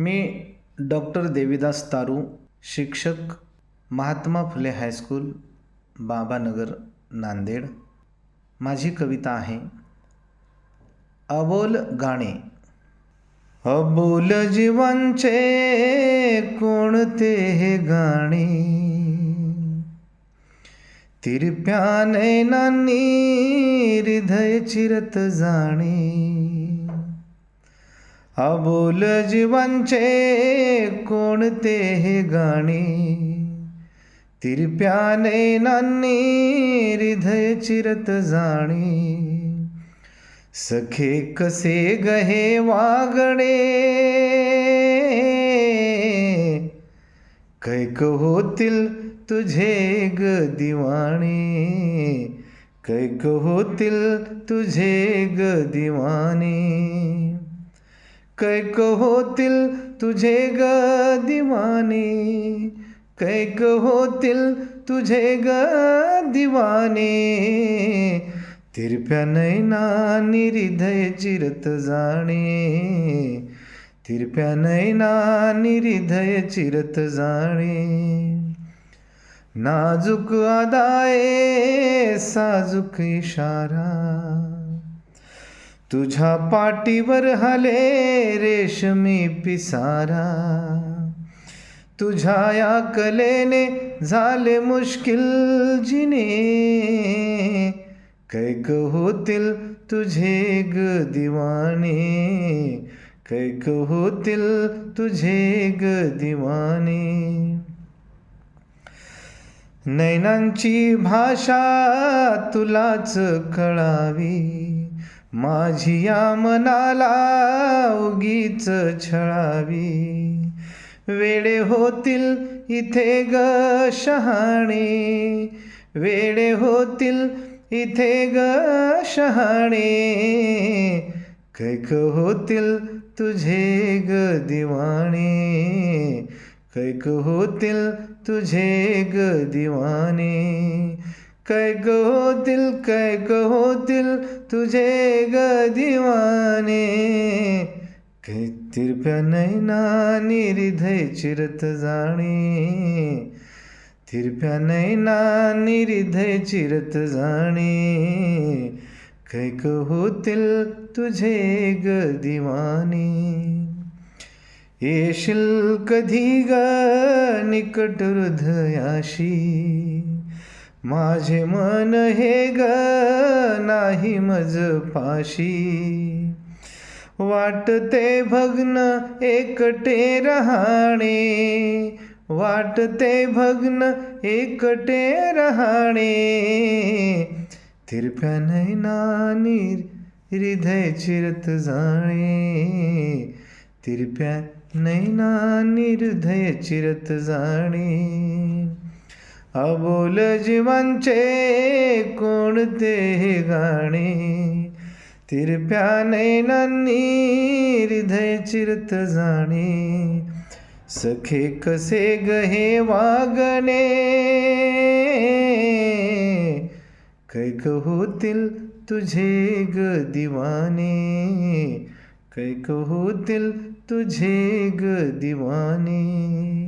मी doctor Devidas Taru शिक्षक Mahatma Phule high school Babanagar Nanded. माझी कविता आहे अबोल गाणे. अबोल जीवांचे कोणते हे गाणे? तिरप्या नैनांनी हृदय चिरत जाणे. अबोल जीवांचे कोणते हे गाणे? तिरप्या नयनांनी हृदय चिरत जाणे. सखे कसे गहे वागणे? कैक होतील तुझे ग दिवाणे? कैक होतील तुझे ग दिवाणे? कैक होतील तुझे ग दिवाने कैक होतील तुझे ग दिवाने तिरप्या नैना निरिदय चिरत जाणे. तिरप्या नैना निरिदय चिरत जाणे. नाजूक अदाये साजूक इशारा. तुझ्या पाठीवर हले रेशमी पिसारा. तुझ्या या कलेने झाले मुश्किल जिने. कैक होतील तुझे ग दिवाने. कैक होतील तुझे ग दिवाने. नैनांची भाषा तुलाच कळावी. माझी या मनाला उगीच छळावी. वेडे होतील इथे ग शहाणे. वेडे होतील इथे ग शहाणे. कैक होतील तुझे ग दिवाणे. कैक होतील तुझे ग दिवाने कैक होतील कैक होतील तुझे ग दिवाने. कै तिरप्या नैनानी हृदय चिरत जाणे. तिरप्या नैनानी हृदय चिरत जाणे. कैक होतील तुझे ग दिवाने. येशील कधी ग निकट हृदयाशी. माझे मन हे ग नाही मज पाशी. वाटते भग्न एकटे रहाणे. वाटते भग्न एकटे रहाणे. तिरप्या नैनानी हृदय चिरत जाणे. तिरप्या नैनानी हृदय चिरत जाणे. अबोल जीवांचे कोणते गाणे? तिरप्या नैनांनी हृदय चिरत जाणे. सखे कसे गहे वागणे? कैक होतील तुझे ग दिवाने. कैक होतील तुझे ग दिवाने.